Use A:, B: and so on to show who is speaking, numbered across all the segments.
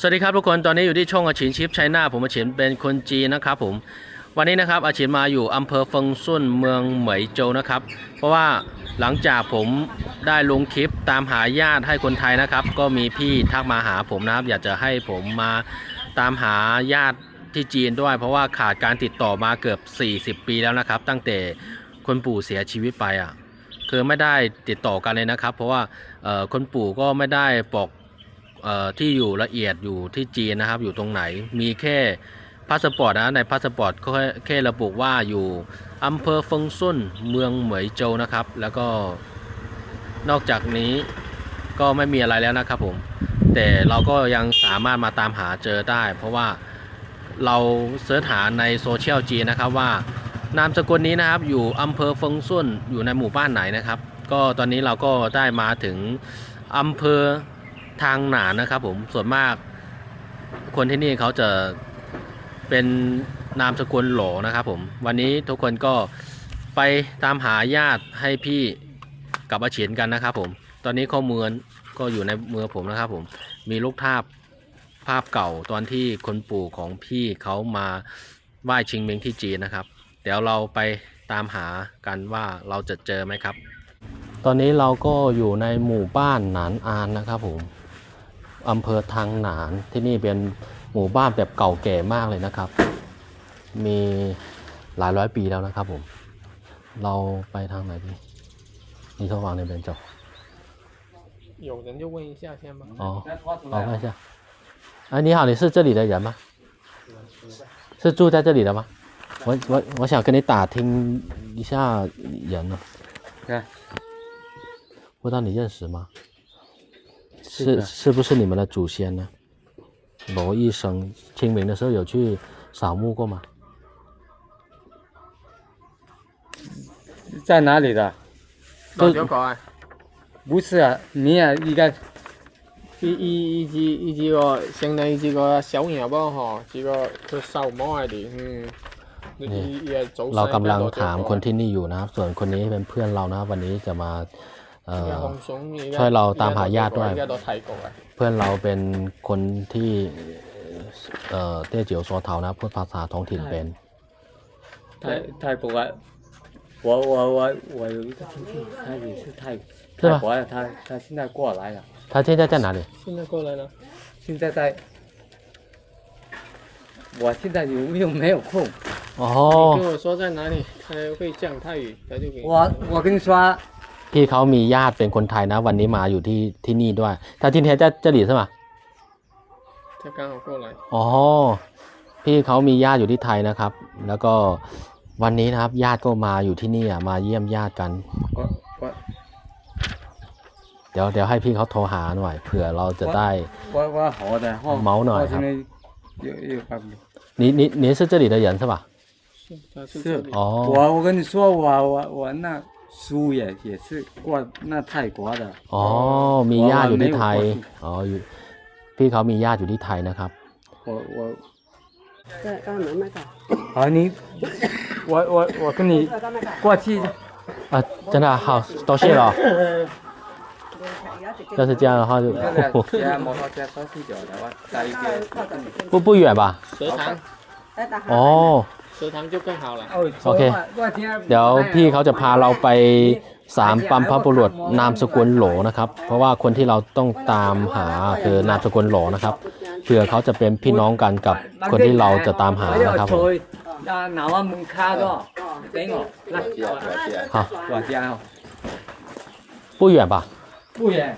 A: สวัสดีครับทุกคน ตอนนี้อยู่ที่ช่องอาชินชิปไชน่าผมอาชินเป็นคนจีนนะครับผม วันนี้นะครับอาชินมาอยู่อำเภอเฟิงซุ่นเมืองเหมยโจวนะครับ เพราะว่าหลังจากผมได้ลงคลิปตามหาญาติให้คนไทยนะครับ ก็มีพี่ทักมาหาผมนะครับ อยากจะให้ผมมาตามหาญาติที่จีนด้วย เพราะว่าขาดการติดต่อมาเกือบ 40 ปีแล้วนะครับ ตั้งแต่คนปู่เสียชีวิตไปอะคือไม่ได้ติดต่อกันเลยนะครับ เพราะว่าคนปู่ก็ไม่ได้บอก ที่อยู่ละเอียดอยู่ที่จีนนะครับ อยู่ตรงไหนมีแค่พาสปอร์ตนะในพาสปอร์ตแค่แค่ระบุว่าอยู่อำเภอเฟิงซุนเมืองเหมยโจวนะครับ แล้วก็นอกจากนี้ก็ไม่มีอะไรแล้วนะครับผมแต่เราก็ยังสามารถมาตามหาเจอได้ เพราะว่าเราเสิร์ชหาในโซเชียลจีนนะครับว่านามสกุลนี้นะครับอยู่อำเภอเฟิงซุนอยู่ในหมู่บ้านไหนนะครับ ก็ตอนนี้เราก็ได้มาถึงอำเภอ ทางหนานะครับผมส่วนมาก คนที่นี่เขาจะเป็นนามสกุลโหลนะครับผมวันนี้ทุกคนก็ไปตามหาญาติให้พี่กับอาเฉียนกันนะครับผมตอนนี้ข้อมูลก็อยู่ในมือผมนะครับผมมีลูกภาพภาพเก่าตอนที่คนปู่ของพี่เขามาไหว้ชิงเมงที่จีนนะครับ เดี๋ยวเราไปตามหากันว่าเราจะเจอไหมครับ ตอนนี้เราก็อยู่ในหมู่บ้านหนานอานนะครับผม อำเภอทางหนานที่นี่เป็นหมู่บ้านแบบเก่าแก่มากเลยนะครับ มีหลายร้อยปีแล้วนะครับผม เราไปทางไหนดี你头往那边走
B: 有人就问一下先吧。
A: 哦好看一下哎你好你是这里的人吗是住在这里的吗我我我想跟你打听一下人呢
C: 对
A: 不知道你认识吗
C: 是的
A: 是是不是你们的祖先呢？罗医生清明的时候有去扫墓过吗？
C: 在哪里的？
B: 落条讲啊，
C: 不是啊，你也应该
B: 依依依支依支个相当于支个小鸟噃嗬，支个佢收摸系点？嗯，依依依系早
A: เรากำลังถามคนที่นี่อยู่นะครับ ส่วนคนนี้เป็นเพื่อนเรานะครับวันนี้จะมาเอ่อ ช่วยเราตามหาญาติด้วย
B: 而家都泰国啊，
A: เพื่อนเราเป็นคนที่เอ่อเต้เจียวโซเทานะพูดภาษาท้องถิ่นเป็น
C: 泰泰国啊，我我我我有一个亲戚，他也是泰
A: 是吧
C: 泰国的，他他现在过来了，
A: 他现在在哪里？
B: 现在过来了。
C: 现在在。我现在有没有没有空？
B: 你
A: 哦
B: 跟，我说在哪里，他会讲泰语，他就给你。
C: 我我跟你说，
A: พี่เขามีญาติเป็นคนไทยนะ วันนี้มาอยู่ที่ที่นี่ด้วย他今天在这里是吗？
B: 他刚好过来。
A: อ๋อ พี่เขามีญาติอยู่ที่ไทยนะครับ แล้วก็วันนี้นะครับ ญาติก็มาอยู่ที่นี่อ่ะมาเยี่ยมญาติกัน
C: 我我
A: เดี๋ยวเดี๋ยวให้พี่เขาโทรหาหน่อยเผื่อเราจะได้
C: 我我好的哈，
A: 毛呢
C: 我现在有有办法。
A: 你你你是这里的人是吧？
B: 是，他是
C: 是
B: 这里。
A: 哦，
C: 我我跟你说，我我我那 叔也也是过那泰国的。
A: อ๋อ มีญาติอยู่ที่ไทย อ๋ออยู่พี่เขามีญาติอยู่ที่ไทยนะครับ
C: 我我
D: 对，刚刚能卖到，
C: 好，你我我我跟你
D: 刚卖到。
C: 过去，
A: 啊，真的好，多谢了。要是这样的话就
C: 这个骑摩托 车都是有的，我带一个。
A: 不不远吧？
B: 蛇塘，
A: 哦，
B: 蛇塘就更好了。
C: 哦
A: โอเค เดี๋ยวพี่เขาจะพาเราไปสามปัมพบุรุษนามสกุลโหลนะครับ เพราะว่าคนที่เราต้องตามหาคือนามสกุลโหลนะครับเผื่อเขาจะเป็นพี่น้องกันกับคนที่เราจะตามหานะครับผม
C: 啊，拿完门卡咗，俾我，嚟，
A: 好，
C: 我家哦，
A: 不远吧？
C: 不远，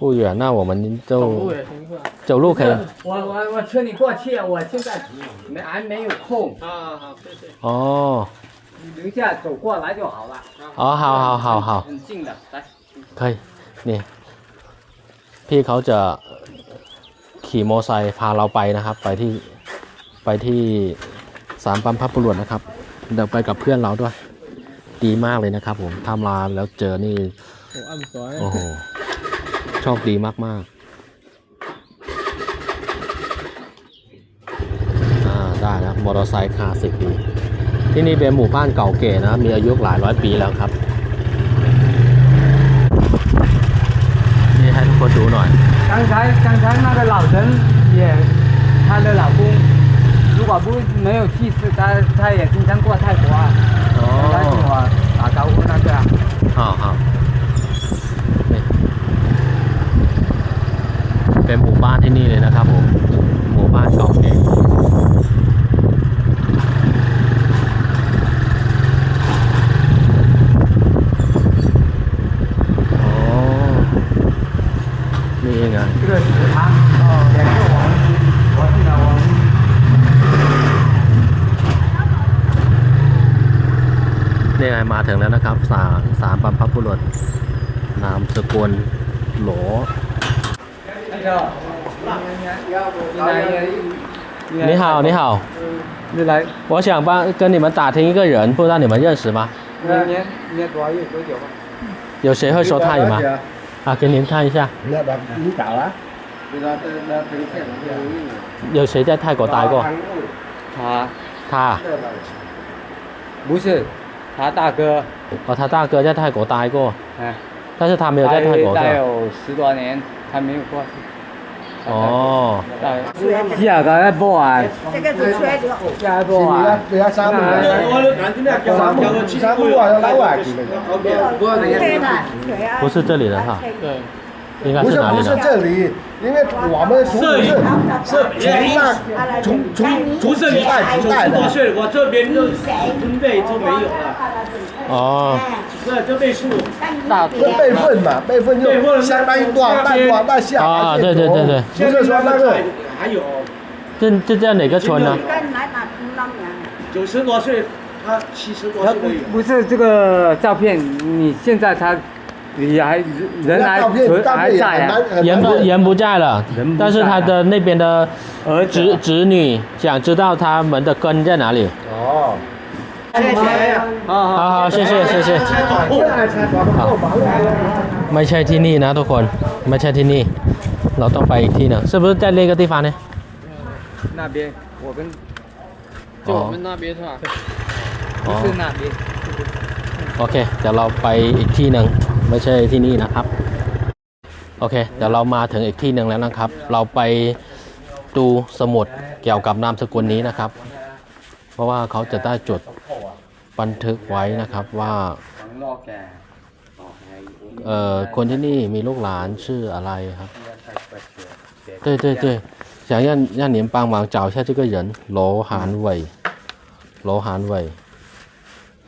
A: 不远，那我们
B: 走路
A: 就
B: 也行是吧？
A: 走路可以。
C: 我我我车你过去，我现在没还没有空，
B: 啊，好，谢谢。
A: 哦，
C: 你留下走过来就好了。
A: 哦，好好好好。
C: 很近的，来。
A: เคยนี่ พี่เขาจะขี่มอไซค์พาเราไปนะครับ ไปที่ไปที่สามปั๊มพับบุรุษนะครับ เดี๋ยวไปกับเพื่อนเราด้วย ดีมากเลยนะครับผมทำลาแล้วเจอนี่
B: 我暗爽。
A: โอ้โห โชคดีมากๆอ่าได้นะมอเตอร์ไซค์คลาสสิกดีที่นี่เป็นหมู่บ้านเก่าเก๋นะ มีอายุหลายร้อยปีแล้วครับ นี่ให้ทุกคนดูหน่อย
C: 刚才刚才那个老人 也她的老公如果不没有去世，她她也经常过泰国啊，
A: อ๋อ
C: 她跟我打招呼那个啊。
A: อ๋ เป็นหมู่บ้านที่นี่เลยนะครับผมหมู่บ้านเกาะเก่งนี่เองอะนี่ไงมาถึงแล้วนะ 好，你好，
C: 你来
A: 我想帮跟你们打听一个人，不知道你们认识吗？
C: 有多久吗？
A: 有谁会说泰语吗？啊，给您看一下，有谁在泰国待过？
C: 他
A: 他，
C: 不是，他大哥，
A: 哦，他大哥在泰国待过，
C: 哎，
A: 但是他没有在泰国的。
C: 待有十多年，他没有过去。
A: 哦，
C: 依家個一波啊，
D: 这个是吹的，
C: 依家一波啊，
E: 你要三步
C: 哎
E: 三步三步啊，要拉外去那个。
D: 吹的，吹啊。
A: 不是这里的哈，
B: 对，
A: 应该
E: 不是不是
A: 是哪里的？
E: 这里，因为我们从是是从那从从从几代几代的，
F: 我这边就准备就没有了，
A: 哦，
F: 这这倍数
B: 大
E: 是辈分嘛，辈分就相当于多少代多少代下。
A: 啊。对对对对。
E: 不是说那个。
F: 还有。
A: 这这在哪个村呢？
F: 九十多岁，他七十多岁都有。
C: 不是这个照片，你现在他你还人还还在啊
A: 人不。人不在了。但是他的那边的
C: 儿
A: 侄
C: 子
A: 侄女想知道他们的根在哪里。
E: 哦，
B: 好好
A: 好好，谢谢谢谢。好，ไม่ใช่ที่นี่นะทุกคน ไม่ใช่ที่นี่ เราต้องไปอีกที่หนึง是不是在那个地方呢？
C: 那边，我跟
B: 就我们那边是吧？
C: 不是那边，
A: โอเค เดี๋ยวเราไปอีกที่หนึ่งไม่ใช่ที่นี่นะครับ โอเค เดี๋ยวเรามาถึงอีกที่หนึ่งแล้วนะครับ เราไปดูสมุดเกี่ยวกับนามสกุลนี้นะครับ เพราะว่าเขาจะได้จด บันทึกไว้นะครับว่า
C: 网络嘅，哦系
A: เอ่อคนที่นี่มีลูกหลานชื่ออะไรครับ对对对想让让您帮忙找一下这个人罗韩伟罗韩伟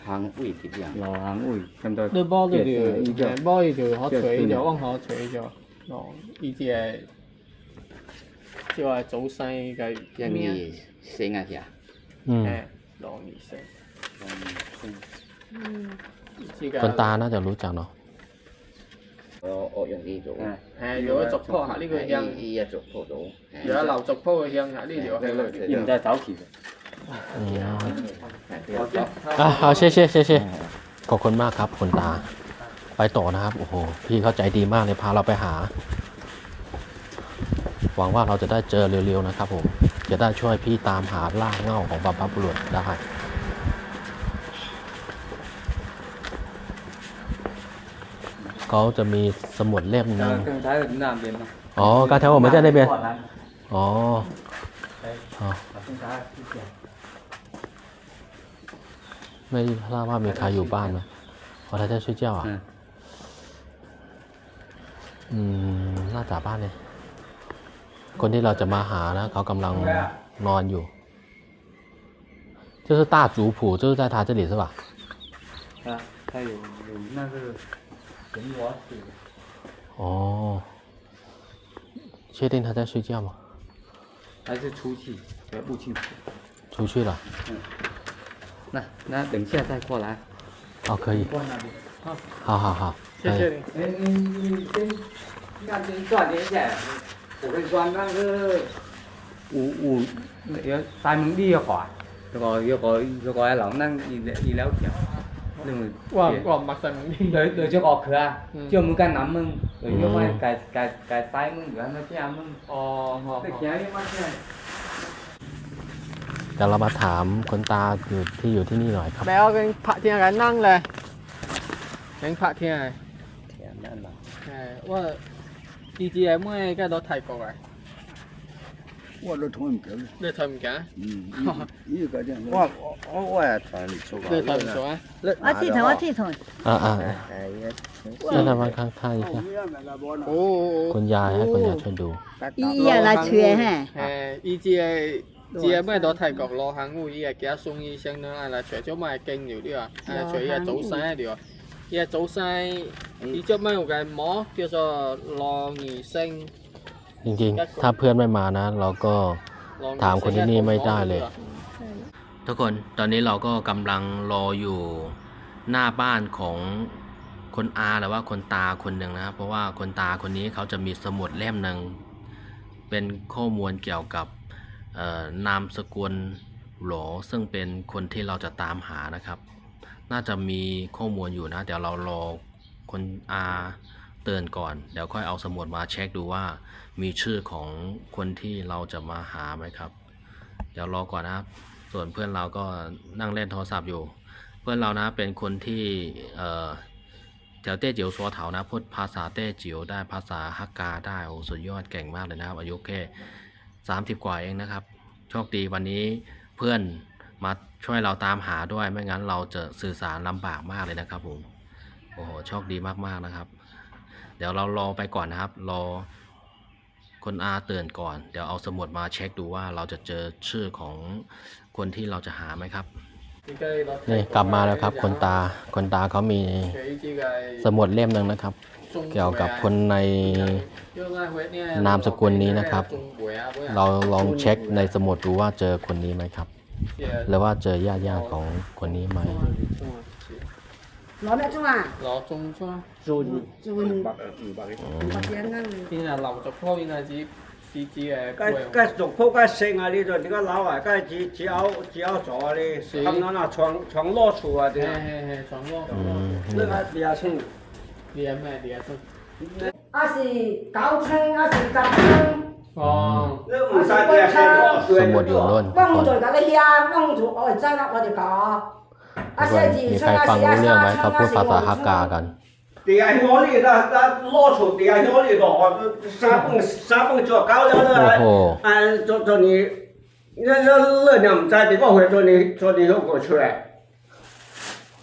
C: 行会点样？罗行会咁多，
B: 你包呢条，
C: 依个
B: 诶包呢条可除咗，往可除咗。哦，呢啲系即系话早生嘅咩啊？
C: 写啊条，
A: 嗯
B: 诶，狼儿星。知㗎。
A: คนตาน่าจะรู้จักเนาะ
G: 我我用呢种，
B: 诶，如果族谱下呢个香，
G: 呢一种铺到，
B: 如果留族谱嘅香下呢条系类别。
C: 现在早期嘅，
A: อืมอ่ะเอาเช่เช่เช่เช่ขอบคุณมากครับคุณตา ไปต่อนะครับ โอ้โห พี่เข้าใจดีมากเลยพาเราไปหา หวังว่าเราจะได้เจอเร็วๆนะครับผม จะได้ช่วยพี่ตามหาล่างเง่าของบรรพบุรุษได้ เขาจะมีสมุดเล่มหนึง
C: 刚才喺那边嘛，
A: อ๋อการแถวผมไม่ใช่ได้เป็นอ๋ออ๋อ ไม่ทราบว่ามีใครอยู่บ้านไหมขอ他在睡觉啊
C: 嗯，
A: อืมน่าจะบ้านเนี่ยคนที่เราจะมาหานะเขากำลังนอนอยู่就是大族谱就是在他这里是吧
C: 啊，他有有那个
A: 哦，确定他在睡觉吗？
C: 还是出去，不清楚。
A: 出去了。
C: 嗯，那那等下再过来。
A: 好，可以。
C: 那边。
A: 好。好好
B: 好。谢谢你。
C: 嗯嗯嗯哎，那边转一下，我算那个五五要三公里的话，要要要要两单，你你了解。你咪
B: 哇哇，陌生啲。
C: 对对咗个佢啊
B: 嗯，
C: 即系冇间谂มึง对咗咪
A: 嗯
C: 介介介晒มึงอยู่喺乜嘢มึง，
B: 哦，好好
C: 你。见啲乜嘢？
A: เดี๋ยวเรามาถามคนตาอยู่ที่อยู่ที่นี่หน่อยครับ
B: แม่เอาเป็นพระเทียนกันนั่งเลยเป็นพระเทียน系ว่า D G M 嘅跟到泰国嘅，
E: 我都同人给了，
B: 你睇唔紧？
E: 嗯，一一个这样。
G: 我我我我也穿出
B: 你睇唔错啊？
D: 我剃头，我剃头。
A: อ่าอ่า
G: 哎呀，
A: นั่นทำมาข้างๆอีกครับ
B: โอ้โห
A: คุณยายให้คุณยายช่วยดู
D: 伊也来吹嘿。
B: 诶，依只系只系咩到泰国攞行乌依系几多送医生呢？系啦，除咗买劲料啲啊，系除依系早西啲啊，依系早西，依只咩嘅膜叫做浪儿星，
A: จริงๆ ถ้าเพื่อนไม่มานะ เราก็ถามคนที่นี่ไม่ได้เลย ทุกคนตอนนี้เราก็กำลังรออยู่หน้าบ้านของคนอาหรือว่าคนตาคนหนึ่งนะครับเพราะว่าคนตาคนนี้เขาจะมีสมุดเล่มหนึ่งเป็นข้อมูลเกี่ยวกับนามสกุลหลอซึ่งเป็นคนที่เราจะตามหานะครับ น่าจะมีข้อมูลอยู่นะ เดี๋ยวเรารอคนอา เตือนก่อน เดี๋ยวค่อยเอาสมุดมาเช็คดูว่า มีชื่อของคนที่เราจะมาหาไหมครับ เดี๋ยวรอก่อนนะครับ ส่วนเพื่อนเราก็นั่งเล่นโทรศัพท์อยู่ เพื่อนเรานะเป็นคนที่เอ่อแถวเต้จิ๋วสัวเถานะพูดภาษาเต้จิ๋วได้ภาษาฮักกาได้โอ้สุดยอดเก่งมากเลยนะครับ อายุแค่สามสิบกว่าเองนะครับ โชคดีวันนี้เพื่อนมาช่วยเราตามหาด้วยไม่งั้นเราจะสื่อสารลำบากมากเลยนะครับผมโอ้โหโชคดีมากๆนะครับ เดี๋ยวเรารอไปก่อนนะครับ รอคนอาเตือนก่อน เดี๋ยวเอาสมุดมาเช็คดูว่าเราจะเจอชื่อของคนที่เราจะหาไหมครับ นี่กลับมาแล้วครับ คนตา คนตาเขามีสมุดเล่มหนึ่งนะครับ เกี่ยวกับคนในนามสกุลนี้นะครับ เราลองเช็คในสมุดดูว่าเจอคนนี้ไหมครับ หรือว่าเจอญาติญาติของคนนี้ไหม
D: 老庙中啊，
B: 老中村，
F: 中
D: 中
F: 百五百幾，
D: 五百幾蚊嘅。
B: 邊啊流族鋪，邊係指指指誒。
F: 梗梗族鋪梗姓啊！呢度點解樓啊？梗係指指口指口座
B: 啊！
F: 你咁樣啊，床床攞處啊
B: 點
F: 啊？
B: 係係床
A: 攞。呢
F: 個李亞春，
B: 李亞咩？李亞春。
D: 我是九村，我是十村。
B: 哦，
F: 你唔使
A: 嘅，我冇做
D: 亂。我冇做嗰啲嘢，我冇做我係真啦，我哋講。啊
A: ทุกคนมีใครฟังรู้เรื่องไหมเขาพูดภาษาฮักกากัน
F: 地下我呢，那那落处地下我呢落三蹦三蹦脚高了
A: โอ้โห
F: 了，啊，做做你，那那那你唔知点解会做你做你嗰个出嚟，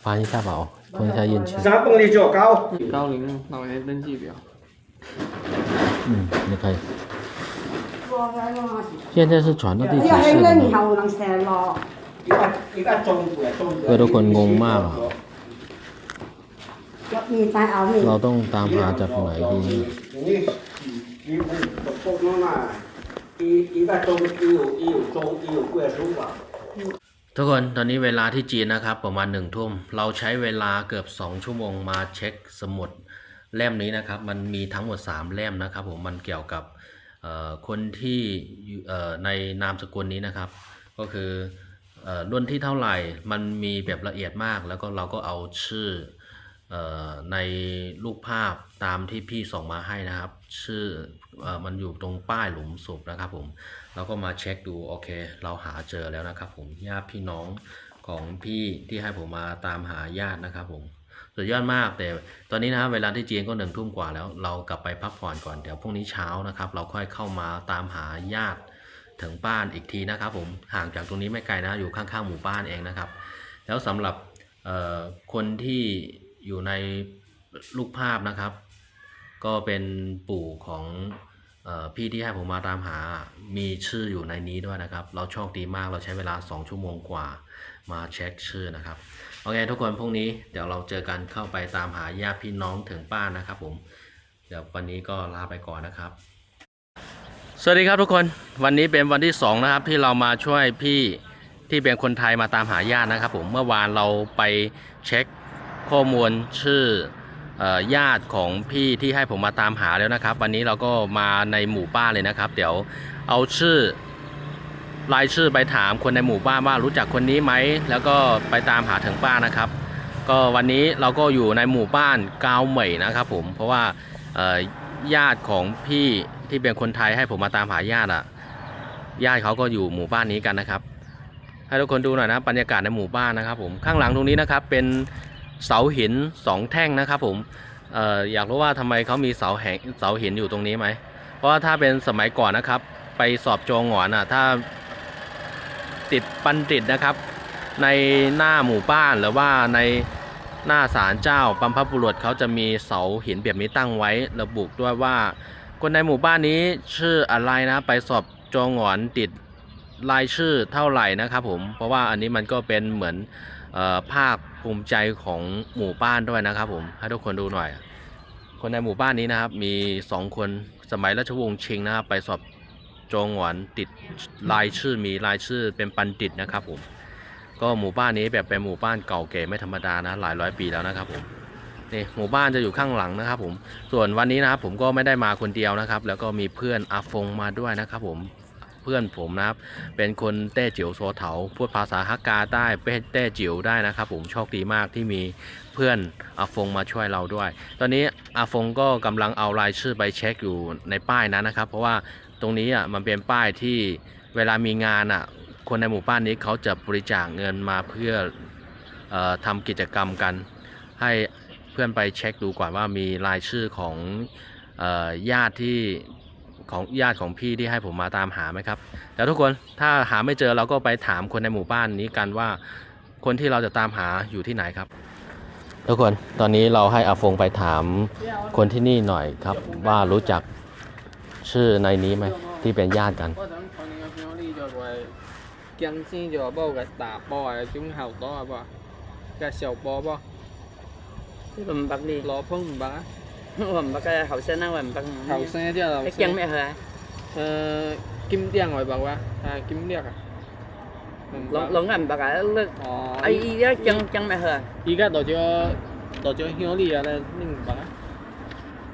A: ฟ้านี่ทราบเปล่าคุณชายยินชื่อ
F: 三蹦你脚高。
B: 高龄老人登记表。
A: อืมมีใคร
D: 我嘅我是。
A: 现在是传到第几
D: 要系
A: 世了 เพื่อทุกคนงงมากเราต้องตามหาจากไหนดีทุกคนตอนนี้เวลาที่จีนนะครับ ประมาณหนึ่งทุ่ม เราใช้เวลาเกือบสองชั่วโมงมาเช็คสมุดเล่มนี้นะครับ มันมีทั้งหมดสามเล่มนะครับผมมันเกี่ยวกับคนที่ในนามสกุลนี้นะครับ ก็คือ รุ่นที่เท่าไหร่มันมีแบบละเอียดมาก แล้วก็เราก็เอาชื่ออในรูปภาพตามที่พี่ส่งมาให้นะครับ ชื่อเอ่อมันอยู่ตรงป้ายหลุมศพนะครับผมเราก็มาเช็คดูโอเค เราหาเจอแล้วนะครับผมญาติพี่น้องของพี่ที่ให้ผมมาตามหาญาตินะครับผมสุดยอดมากแต่ตอนนี้นะครับเวลาที่จีนก็หนึ่งทุ่มกว่าแล้วเรากลับไปพักผ่อนก่อนเดี๋ยวพรุ่งนี้เช้านะครับ เราค่อยเข้ามาตามหาญาติ ถึงบ้านอีกทีนะครับผมห่างจากตรงนี้ไม่ไกลนะอยู่ข้างๆหมู่บ้านเองนะครับ แล้วสำหรับคนที่อยู่ในรูปภาพนะครับ ก็เป็นปู่ของออพี่ที่ให้ผมมาตามหา มีชื่ออยู่ในนี้ด้วยนะครับ เราโชคดีมากเราใช้เวลา 2 ชั่วโมงกว่ามาเช็คชื่อนะครับ โอเคทุกคนพรุ่งนี้เดี๋ยวเราเจอกันเข้าไปตามหาญาติพี่น้องถึงบ้านนะครับผม เดี๋ยววันนี้ก็ลาไปก่อนนะครับ สวัสดีครับทุกคนวันนี้เป็นวันที่สองนะครับ ที่เรามาช่วยพี่ที่เป็นคนไทยมาตามหาญาตินะครับผมเมื่อวานเราไปเช็คข้อมูลชื่ออญาติของพี่ที่ให้ผมมาตามหาแล้วนะครับ วันนี้เราก็มาในหมู่บ้านเลยนะครับ เดี๋ยวเอาชื่อรายชื่อไปถามคนในหมู่บ้านว่ารู้จักคนนี้ไหมแล้วก็ไปตามหาถึงบ้านนะครับ ก็วันนี้เราก็อยู่ในหมู่บ้านกาวเหมยนะครับผมเพราะว่าญาติของพี่ ที่เป็นคนไทยให้ผมมาตามหาญาติอะญาติเขาก็อยู่หมู่บ้านนี้กันนะครับ ให้ทุกคนดูหน่อยนะบรรยากาศในหมู่บ้านนะครับ ผมข้างหลังตรงนี้นะครับเป็นเสาหินสองแท่งนะครับ ผมเอ่ออยากรู้ว่าทำไมเขามีเสาแหงเสาหินอยู่ตรงนี้ไหมเพราะว่าถ้าเป็นสมัยก่อนนะครับ ไปสอบจองหงอนอะถ้าติดบัณฑิตนะครับ ในหน้าหมู่บ้านหรือว่าในหน้าศาลเจ้าปัมพบุรุษเขาจะมีเสาหินแบบนี้ตั้งไว้ ระบุด้วยว่า คนในหมู่บ้านนี้ชื่ออะไรนะ ไปสอบจองหงอนติดรายชื่อเท่าไหร่นะครับผม เพราะว่าอันนี้มันก็เป็นเหมือนออภาคภูมิใจของหมู่บ้านด้วยนะครับผม ให้ทุกคนดูหน่อย คนในหมู่บ้านนี้นะครับ มีสองคนสมัยราชวงศ์ชิงนะครับ ไปสอบจองหงอนติดรายชื่อมีรายชื่อเป็นปันติดนะครับผม ก็หมู่บ้านนี้แบบเป็นหมู่บ้านเก่าแก่ไม่ธรรมดานะหลายร้อยปีแล้วนะครับผม นี่หมู่บ้านจะอยู่ข้างหลังนะครับ ผมส่วนวันนี้นะครับผมก็ไม่ได้มาคนเดียวนะครับ แล้วก็มีเพื่อนอาฟงมาด้วยนะครับผมเพื่อนผมนะครับ เป็นคนแต้จิ๋วโซเถาพูดภาษาฮักกาได้เป็นแต้จิ๋วได้นะครับ ผมโชคดีมากที่มีเพื่อนอาฟงมาช่วยเราด้วย ตอนนี้อาฟงก็กำลังเอารายชื่อไปเช็คอยู่ในป้ายนั้นนะครับ เพราะว่าตรงนี้อะมันเป็นป้ายที่เวลามีงานอะ คนในหมู่บ้านนี้เขาจะบริจาคเงินมาเพื่อออทำกิจกรรมกัน ให้ เพื่อนไปเช็คดูก่อนว่ามีรายชื่อของญาติที่ของญาติของพี่ที่ให้ผมมาตามหาไหมครับ แต่ทุกคนถ้าหาไม่เจอเราก็ไปถามคนในหมู่บ้านนี้กันว่า คนที่เราจะตามหาอยู่ที่ไหนครับ ทุกคนตอนนี้เราให้อาฟงไปถามคนที่นี่หน่อยครับ ว่ารู้จักชื่อในนี้ไหมที่เป็นญาติกัน
B: ยังซี่จะบอกกับตาบอกจุ้งเห่าต่อบ่กกับเสี่
H: ยวบอ
B: ก cái bầm bạc đi
H: lò phong bạc bầm bạc cái hậu sen á bầm
B: bạc hậu sen chứ
H: là cái chân mẹ hả
B: ờ kim tiền rồi bảo qua à kim tiền à lóng lóng
H: làm bạc cái ờ ai đó chân
B: chân
H: mẹ hả ý cái đồ cho đồ cho
B: hiếu đi à nên bạc á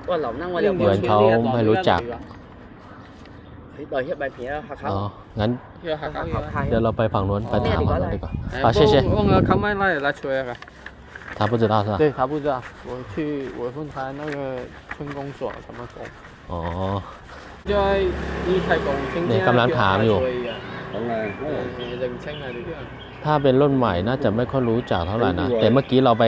B: ว่าเหล่านั่ง
H: ว่าเดี๋ยว
A: เหมือนเขาไม่รู้จัก
H: เดี๋ยวเฮี
A: ย
H: ไป
A: เพี
B: ยค
H: รั
B: บ
H: อ๋องั้น
A: เดี๋ยวเราไปฝั่งนู้นไปถามฝั่งนู้นดีกว่าอ่าใช่
B: ใช่我我เขาไม่ไล่ละช่วยกัน
A: 他不知道是吧
B: 对他不知道，我去我问他那个村公所怎么走。
A: อ๋อ
B: 因为呢提供清
A: นี่กำลังถามอยู่
F: 咁啊，
B: 认清啊呢啲啊。
A: ถ้าเป็นรุ่นใหม่น่าจะไม่ค่อยรู้จักเท่าไหร่นะ แต่เมื่อกี้เราไป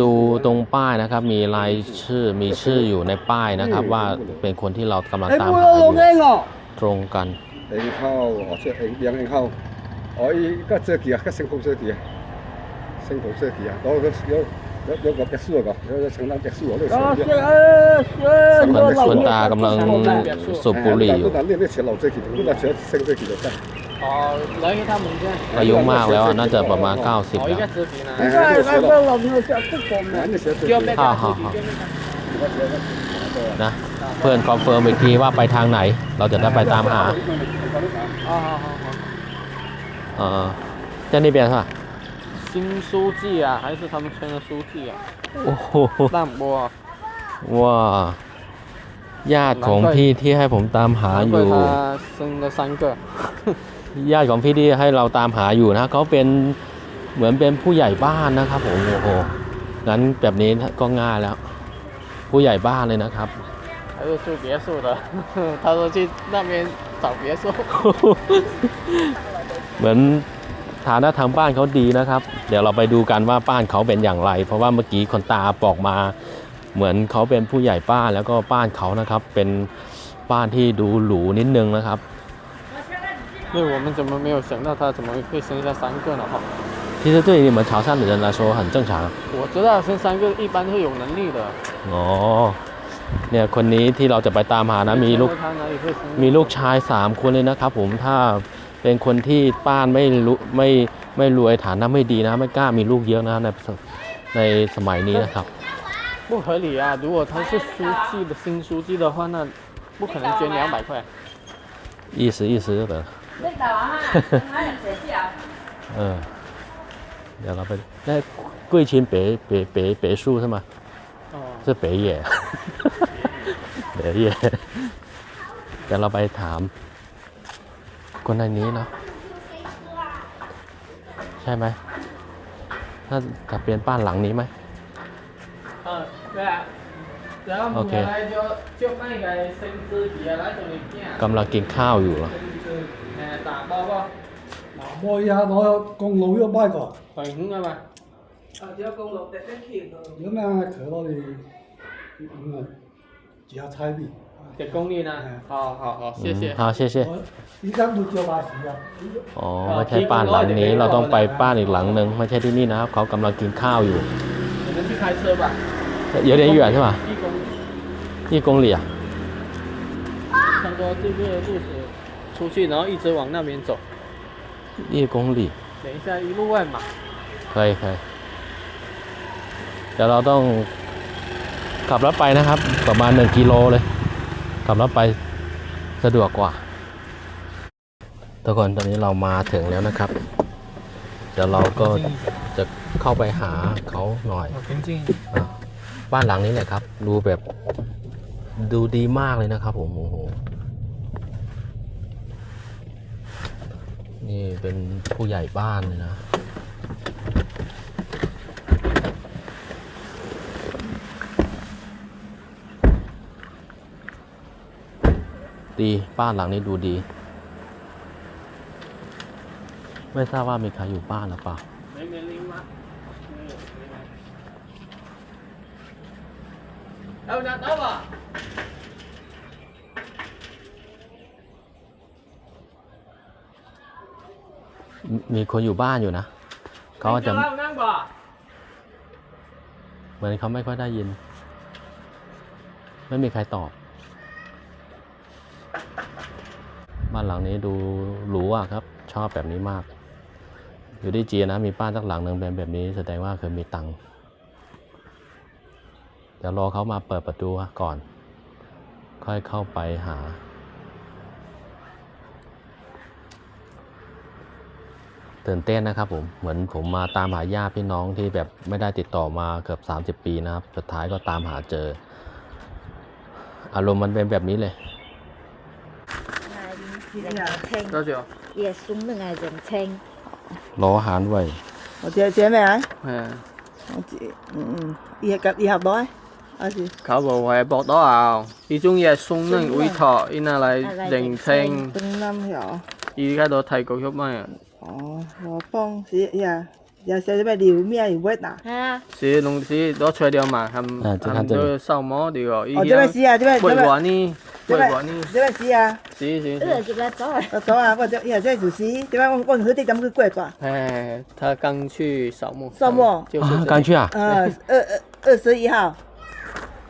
A: ดูตรงป้ายนะครับ มีรายชื่อมีชื่ออยู่ในป้ายนะครับ ว่าเป็นคนที่เรากำลังตามหาอยู่ตรงกัน
F: 你靠哦，即系两人靠，我依家遮记啊，个星铺遮记啊， 星铺遮记啊，嗰个有有有个别墅啊个，有有承担别墅啊，呢个
A: คุณคุณตากำลังสูบบุหรี่อยู่
F: 呢呢呢条路遮记，呢个条星遮记就得。
B: 哦，嚟佢他们先。
A: อายุมากแล้วอะน่าจะประมาณ 90
B: 我而
A: แล้ว
B: 家指片啊。
F: 哎，呢个条路，呢条遮记。
B: 叫咩
A: ฮ่า
B: 㗎？
A: ฮ่า
B: 指
A: ฮ่า
B: 片叫咩㗎？
A: นะ เพื่อนคอนเฟิร์มอีกทีว่าไปทางไหน เราจะได้ไปตามหา
B: 啊好好好。
A: เออ在那边是吧
B: 新书记啊，还是他们村的书记啊？
A: โอ้โห
B: 淡波啊。
A: ว่าญาติของพี่ที่ให้ผมตามหาอ
B: 难怪
A: ยู่
B: 他生了三个。
A: ญาติของพี่ที่ให้เราตามหาอยู่นะเขาเป็นเหมือนเป็นผู้ใหญ่บ้านนะครับผมโอ้โหงั้นแบบนี้ก็ง่ายแล้ว ผู้ใหญ่บ้านเลยนะครับ
B: 还是住别墅的，他说去那边找别墅。
A: เหมือน ฐานะทางบ้านเขาดีนะครับ เดี๋ยวเราไปดูกันว่าบ้านเขาเป็นอย่างไร เพราะว่าเมื่อกี้คนตาบอกมา เหมือนเขาเป็นผู้ใหญ่บ้านแล้วก็บ้านเขานะครับ เป็นบ้านที่ดูหรูนิดนึงนะครับ
B: 那我们怎么没有想到他怎么会生下三个呢？哈，
A: 其实对于你们潮汕的人来说很正常。
B: 我知道生三个一般会有能力的。
A: อ๋อ เนี่ยคนนี้ที่เราจะไปตามหานะมีลูก
B: 他哪里会生？
A: มีลูกชายสามคนเลยนะครับผมถ้า เป็นคนที่บ้านไม่รู้ไม่ไม่รวยฐานะไม่ดีนะ ไม่กล้ามีลูกเยอะนะในในสมัยนี้นะครับ
B: 不合理啊！如果他是书记的新书记的话，那不可能捐两百块。
A: 意思意思就得了เออเดี๋ยวเราไปได้贵清北北北北树是吗？
B: 哦，
A: 是北野北野เดี๋ยวเราไปถาม คนในนี้เนาะใช่ไหมถ้าจะเปลี่ยนบ้านหลังนี้ไหม
B: เออแล้
A: วมีอเค
B: กำลังกินข้าวอยู่เหรอตาบ้าบ้อย
A: กงหลูยบ้าก่อนไปหึงอะไรเดี๋ยว
B: กงหลู
E: แต่ได้ขีดเดี๋ย
B: วแม่
E: เขอเราดีอืมาไทยบี
B: 给公里呢？好好好，谢谢。
A: 好谢谢
E: 一张都叫八十啊。
A: อ๋อไม่ใช่บ้านหลังนี้ เราต้องไปบ้านอีกหลังหนึ่งไม่ใช่ที่นี่นะครับเขากำลังกินข้าวอยู่
B: 你们去开车吧。
A: 有点远是吧
B: 一公里。
A: 一公里啊
B: 他说这个路是出去，然后一直往那边走。
A: 一公里
B: 等一下一路外嘛。
A: เคยเคยเดี๋ยวเราต้องขับรถไปนะครับ ประมาณหนึ่งกิโลเลย ขับรถไปสะดวกกว่าทุกคนตอนนี้เรามาถึงแล้วนะครับ เดี๋ยวเราก็จะเข้าไปหาเขาหน่อย。อะบ้านหลังนี้แหละครับ ดูแบบดูดีมากเลยนะครับผมโอ้โหนี่เป็นผู้ใหญ่บ้านเลยนะ ดีบ้านหลังนี้ดูดี ไม่ทราบว่ามีใครอยู่บ้านหรือเปล่า
B: เอาหน้าต้าอะ
A: มีคนอยู่บ้านอยู่นะเขาจะเหมือนเขาไม่ค่อยได้ยิน ไม่มีใครตอบ บ้านหลังนี้ดูหรูอะครับ ชอบแบบนี้มาก อยู่ที่จีนนะมีบ้านสักหลังหนึ่งเป็นแบบนี้แสดงว่าเคยมีตังค์เดี๋ยวรอเขามาเปิดประตูก่อน ค่อยเข้าไปหา ตื่นเต้นนะครับผมเหมือนผมมาตามหาญาติพี่น้องที่แบบไม่ได้ติดต่อมาเกือบ 30 ปีนะครับ สุดท้ายก็ตามหาเจอ อารมณ์มันเป็นแบบนี้เลย
D: 冷
B: 多少？
D: 也送
A: 两个冷清。罗汉伟。
I: 我姐姐咩啊？
B: 系啊。
I: 我知，嗯嗯，伊系夹伊合袋。阿是。
B: 搞部係博到牛，呢種嘢送人委託，然後嚟認清。
I: 冰冧咗。
B: 而家都睇過咗咩？
I: 哦，我幫子呀。有时候咩料咩 word 啊？
D: 係啊。
B: 是弄是攞出掉嘛，含含都收摸掉。
I: 哦，做咩事啊？做咩？做
B: 咩？玩呢？做
I: 咩？做咩事啊？
B: 是是。
D: 呢就走啊！
I: 走啊！我這也在做事，點解我我唔去啲咁嘅怪怪？
B: 誒，他剛去掃墓。
I: 掃墓。
A: 啊，剛去啊？
I: 嗯，二二二十一號。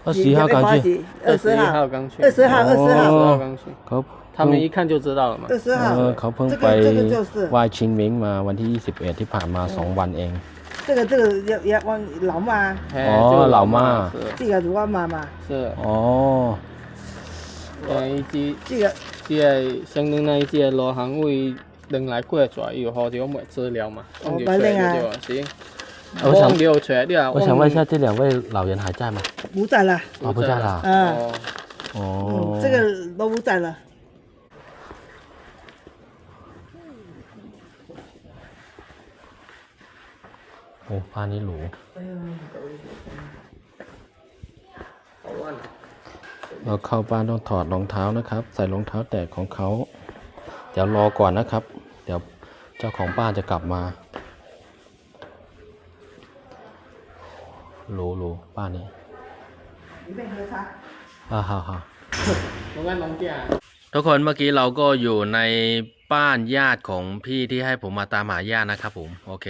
A: 二十一號剛去。
I: 二十
B: 號剛去。
I: 二十號，二十號。
A: 靠譜。
B: 他们一看就知道了嘛。
I: 二十
A: เอ
I: 号
A: อ，เขาเพิ่ง
I: 这
A: ไป
I: 个这个就是，
A: ไหว้ชิงมิงมาวันที่ 21 ที่ผ่านมา 2 วันเอง
I: 这个这个要要往老嘛，
B: 哎
A: 哦
B: 这个
A: 老妈
B: 是
I: 这个如果妈妈，
B: 是，
A: อ๋อ
B: 诶，依支
I: 这个
B: 只系相当于只系罗行会拎嚟过咗，要学咗咩资料嘛？
I: 哦
B: 用
I: 不拎啊
B: 行。
A: 我想
B: 忘掉出来啲啊！
A: 我想问一下，这两位老人还在吗？
I: 不在了，
A: 哦，不在了。
I: 嗯，
B: 哦，
A: 哦
I: 嗯，，这个都不在了。
A: อ้ผ้านี้หรูเราเข้าบ้านต้องถอดรองเท้านะครับ ใส่รองเท้าแตะของเขาเดี๋ยวรอก่อนนะครับ เดี๋ยวเจ้าของบ้านจะกลับมาหรูหรูบ้านนี้
D: นี่เป็นไงคะ
A: อ่าฮะฮะา
B: น้องเกี
A: ทุกคนเมื่อกี้เราก็อยู่ในบ้านญาติของพี่ที่ให้ผมมาตามหาญาตินะครับผม โอเค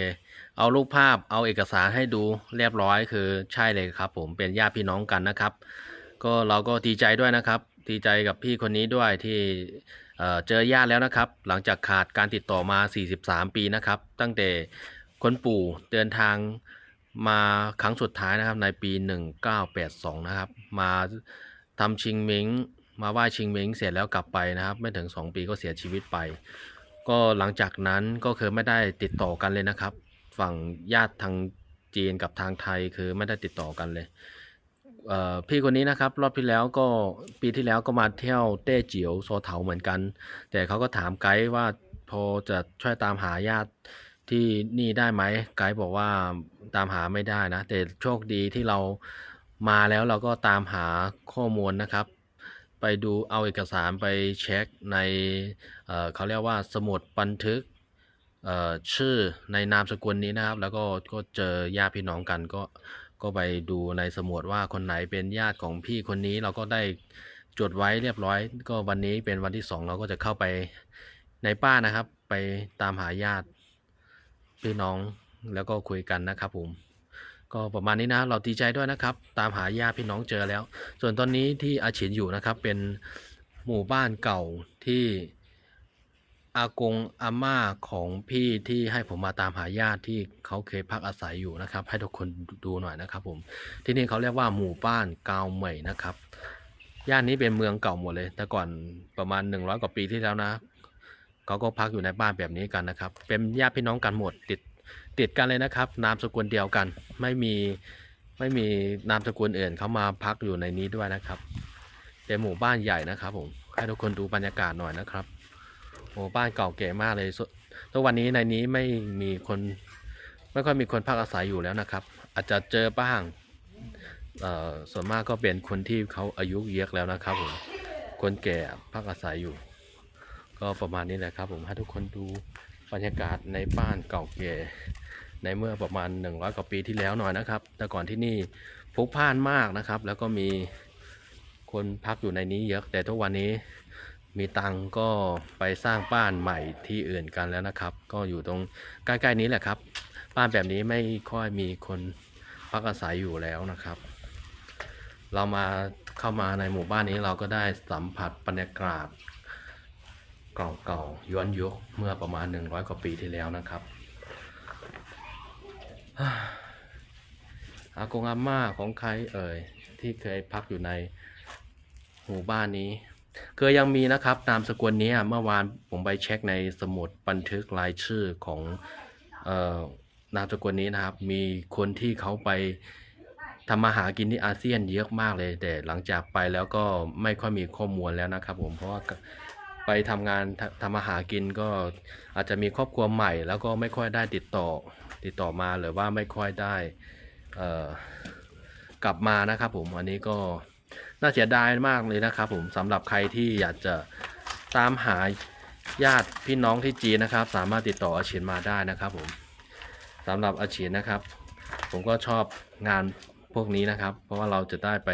A: เอารูปภาพเอาเอกสารให้ดูเรียบร้อยคือใช่เลยครับ ผมเป็นญาติพี่น้องกันนะครับ ก็เราก็ดีใจด้วยนะครับ ดีใจกับพี่คนนี้ด้วยที่เเจอญาติแล้วนะครับ หลังจากขาดการติดต่อมา 43 ปีนะครับ ตั้งแต่คนปู่เดินทางมาครั้งสุดท้ายนะครับในปี 1982 นะครับ มาทำชิงมิงมาไหว้ชิงมิงเสร็จแล้วกลับไปนะครับ ไม่ถึง 2 ปีก็เสียชีวิตไป ก็หลังจากนั้นก็คือไม่ได้ติดต่อกันเลยนะครับ ฝั่งญาติทางจีนกับทางไทยคือไม่ได้ติดต่อกันเลยเพี่คนนี้นะครับรอบที่แล้วก็ปีที่แล้วก็มาเที่ยวเต้เจียวโซเถาเหมือนกัน แต่เขาก็ถามไกด์ว่าพอจะช่วยตามหาญาติที่นี่ได้ไหมไกด์บอกว่าตามหาไม่ได้นะ แต่โชคดีที่เรามาแล้วเราก็ตามหาข้อมูลนะครับ ไปดูเอาเอกสารไปเช็คในเเขาเรียกว่าสมุดบันทึก ชื่อในนามสกุลนี้นะครับ แล้วก็ก็เจอญาติพี่น้องกัน ก็ก็ไปดูในสมุดว่าคนไหนเป็นญาติของพี่คนนี้เราก็ได้จดไว้เรียบร้อย ก็วันนี้เป็นวันที่สองเราก็จะเข้าไปในป้านะครับ ไปตามหาญาติพี่น้องแล้วก็คุยกันนะครับผมก็ประมาณนี้นะเราดีใจด้วยนะครับ ตามหาญาติพี่น้องเจอแล้ว ส่วนตอนนี้ที่อาฉินอยู่นะครับเป็นหมู่บ้านเก่าที่ อากงอาม่าของพี่ที่ให้ผมมาตามหาญาติที่เขาเคยพักอาศัยอยู่นะครับ ให้ทุกคนดูหน่อยนะครับผมที่นี่เขาเรียกว่าหมู่บ้านกาวเหมยนะครับย่านนี้เป็นเมืองเก่าหมดเลย แต่ก่อนประมาณ 100 กว่าปีที่แล้วนะเขาก็พักอยู่ในบ้านแบบนี้กันนะครับ เป็นญาติพี่น้องกันหมดติดติดกันเลยนะครับ นามสกุลเดียวกัน ไม่มีไม่มีนามสกุลอื่นเขามาพักอยู่ในนี้ด้วยนะครับเป็นหมู่บ้านใหญ่นะครับผมให้ทุกคนดูบรรยากาศหน่อยนะครับ หมู่บ้านเก่าแก่มากเลยทุกวันนี้ในนี้ไม่มีคน ไม่ค่อยมีคนพักอาศัยอยู่แล้วนะครับ อาจจะเจอบ้างส่วนมากก็เป็นคนที่เขาอายุเยอะแล้วนะครับผมคนแก่พักอาศัยอยู่ ก็ประมาณนี้แหละครับ ผมให้ทุกคนดูบรรยากาศในบ้านเก่าแก่ในเมื่อประมาณ 100กว่าปีที่แล้วหน่อยนะครับ แต่ก่อนที่นี่พลุกพ่านมากนะครับ แล้วก็มีคนพักอยู่ในนี้เยอะแต่ทุกวันนี้ มีตังก็ไปสร้างบ้านใหม่ที่อื่นกันแล้วนะครับ ก็อยู่ตรงใกล้ๆนี้แหละครับ บ้านแบบนี้ไม่ค่อยมีคนพักอาศัยอยู่แล้วนะครับ เรามาเข้ามาในหมู่บ้านนี้เราก็ได้สัมผัสบรรยากาศเก่าๆย้อนยุคเมื่อประมาณ 100 กว่าปีที่แล้วนะครับอากงอาม่าของใครเอ่ยที่เคยพักอยู่ในหมู่บ้านนี้ คยยังมีนะครับนามสกุลนี้เมื่อวานผมไปเช็คในสมุดบันทึกรายชื่อของออนามสกุลนี้นะครับ มีคนที่เขาไปทำมาหากินที่อาเซียนเยอะมากเลย แต่หลังจากไปแล้วก็ไม่ค่อยมีข้อมูลแล้วนะครับ ผมเพราะว่าไปทำงานททำมาหากินก็อาจจะมีครอบครัวใหม่ แล้วก็ไม่ค่อยได้ติดต่อติดต่อมาหรือว่าไม่ค่อยได้กลับมานะครับ ผมอันนี้ก็ น่าเสียดายมากเลยนะครับ ผมสำหรับใครที่อยากจะตามหาญาติพี่น้องที่จีนนะครับ สามารถติดต่ออาเฉียนมาได้นะครับผมสำหรับอาเฉียนนะครับ ผมก็ชอบงานพวกนี้นะครับ เพราะว่าเราจะได้ไป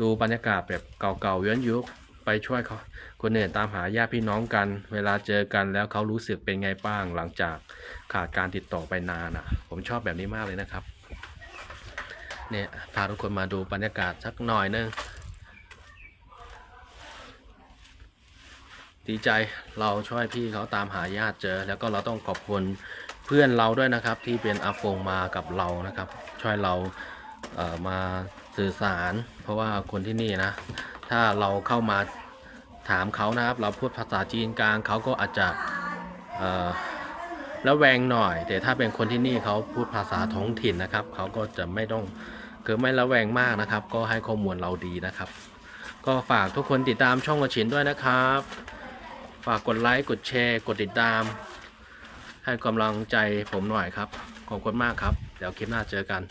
A: ดูบรรยากาศแบบเก่าๆย้อนยุคไปช่วยเขาคนอื่นตามหาญาติพี่น้องกัน เวลาเจอกันแล้วเขารู้สึกเป็นไงบ้างหลังจากขาดการติดต่อไปนานอะ ผมชอบแบบนี้มากเลยนะครับ เนี่ยพาทุกคนมาดูบรรยากาศสักหน่อยนึง ดีใจเราช่วยพี่เขาตามหาญาติเจอ แล้วก็เราต้องขอบคุณเพื่อนเราด้วยนะครับที่เป็นอาฟงมากับเรานะครับ ช่วยเราเออมาสื่อสาร เพราะว่าคนที่นี่นะ ถ้าเราเข้ามาถามเขานะครับ เราพูดภาษาจีนกลางเขาก็อาจจะเอ่อระแวงหน่อย แต่ถ้าเป็นคนที่นี่เขาพูดภาษาท้องถิ่นนะครับ เขาก็จะไม่ต้อง คือไม่ระแวงมากนะครับ ก็ให้ข้อมูลเราดีนะครับ ก็ฝากทุกคนติดตามช่องกระชินด้วยนะครับ ฝากกดไลค์กดแชร์กดติดตาม ให้กำลังใจผมหน่อยครับ ขอบคุณมากครับ เดี๋ยวคลิปหน้าเจอกัน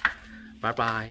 A: บ๊ายบาย